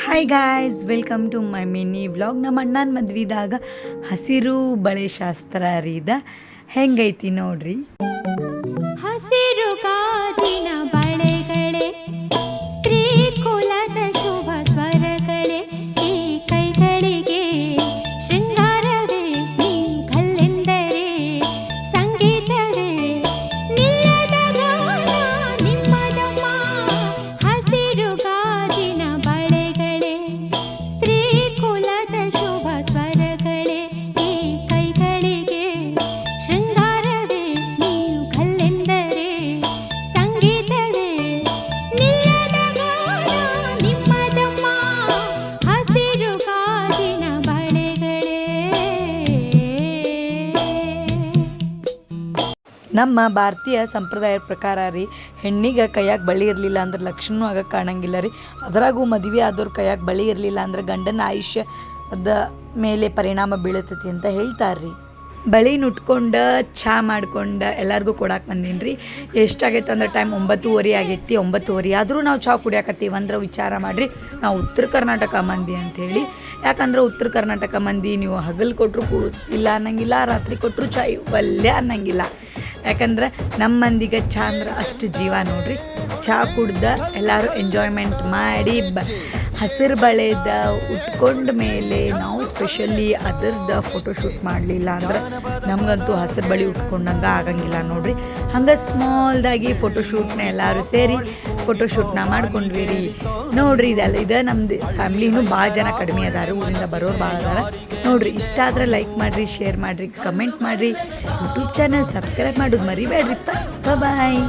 Hi guys welcome to my mini vlog ನಮ್ಮ ಅಣ್ಣನ ಮದ್ವಿದಾಗ ಹಸಿರು ಬಳೆ ಶಾಸ್ತ್ರ ರೀದ ಹೆಂಗೈತಿ ನೋಡ್ರಿ? ನಮ್ಮ ಭಾರತೀಯ ಸಂಪ್ರದಾಯ ಪ್ರಕಾರ ರೀ, ಹೆಣ್ಣಿಗೆ ಕೈಯಾಗ ಬಳಿ ಇರಲಿಲ್ಲ ಅಂದ್ರೆ ಲಕ್ಷಣ ಆಗಕ್ಕೆ ಕಾಣಂಗಿಲ್ಲ ರೀ. ಅದರಾಗೂ ಮದುವೆ ಆದವ್ರ ಕೈಯಾಗ ಬಳಿ ಇರಲಿಲ್ಲ ಅಂದ್ರೆ ಗಂಡನ ಆಯುಷ್ಯದ ಮೇಲೆ ಪರಿಣಾಮ ಬೀಳತೈತಿ ಅಂತ ಹೇಳ್ತಾರೆ ರೀ ಬಳಿ ನುಟ್ಕೊಂಡ ಚಹಾ ಮಾಡ್ಕೊಂಡು ಎಲ್ಲರಿಗೂ ಕೊಡಕ್ಕೆ ಬಂದೀನಿ ರೀ. ಎಷ್ಟಾಗೈತೆ ಅಂದ್ರೆ ಟೈಮ್ ಒಂಬತ್ತುವರೆ ಆಗೈತಿ, ಒಂಬತ್ತುವರೆ ಆದರೂ ನಾವು ಚಹಾ ಕುಡಿಯಾಕತ್ತೀವಿ ಅಂದ್ರೆ ವಿಚಾರ ಮಾಡಿರಿ. ನಾವು ಉತ್ತರ ಕರ್ನಾಟಕ ಮಂದಿ ಅಂಥೇಳಿ ಯಾಕಂದ್ರೆ ಉತ್ತರ ಕರ್ನಾಟಕ ಮಂದಿ ನೀವು ಹಗಲು ಕೊಟ್ಟರು ಇಲ್ಲ ಅನ್ನಂಗಿಲ್ಲ, ರಾತ್ರಿ ಕೊಟ್ಟರು ಚಾಯ್ ಒಲ್ಲೆ ಅನ್ನಂಗಿಲ್ಲ. ಯಾಕಂದ್ರೆ ನಮ್ಮ ಮಂದಿಗೆ ಚಹಾ ಅಂದ್ರೆ ಅಷ್ಟು ಜೀವ ನೋಡ್ರಿ. ಚಹಾ ಕುಡ್ದ ಎಲ್ಲರೂ ಎಂಜಾಯ್ಮೆಂಟ್ ಮಾಡಿ ಬ ಹಸಿರು ಬಳೆದ ಉಟ್ಕೊಂಡ ಮೇಲೆ ನಾವು ಸ್ಪೆಷಲಿ ಅದರ್ದ ಫೋಟೋಶೂಟ್ ಮಾಡಲಿಲ್ಲ ಅಂದ್ರೆ ನಮಗಂತೂ ಹಸಿರು ಬಳೆ ಉಟ್ಕೊಂಡಂಗೆ ಆಗಂಗಿಲ್ಲ ನೋಡ್ರಿ. ಹಂಗೆ ಸ್ಮಾಲ್ದಾಗಿ ಫೋಟೋಶೂಟ್ನ ಎಲ್ಲರೂ ಸೇರಿ ಫೋಟೋಶೂಟ್ನ ಮಾಡ್ಕೊಂಡ್ವಿ ರೀ. ನೋಡ್ರಿ ಇದೆಲ್ಲ, ಇದು ನಮ್ದು ಫ್ಯಾಮ್ಲಿನೂ ಭಾಳ ಜನ ಕಡಿಮೆ ಅದಾರ, ಊರಿಂದ ಬರೋರು ಭಾಳ ಅದಾರ. ನೋಡ್ರಿ, ಇಷ್ಟ ಆದ್ರೆ ಲೈಕ್ ಮಾಡಿರಿ ಶೇರ್ ಮಾಡಿರಿ ಕಮೆಂಟ್ ಮಾಡಿರಿ. ಯೂಟ್ಯೂಬ್ ಚಾನಲ್ ಸಬ್ಸ್ಕ್ರೈಬ್ ಮಾಡೋದು ಮರಿಬೇಡ್ರಿಪ್ಪ. ಬಾಯ್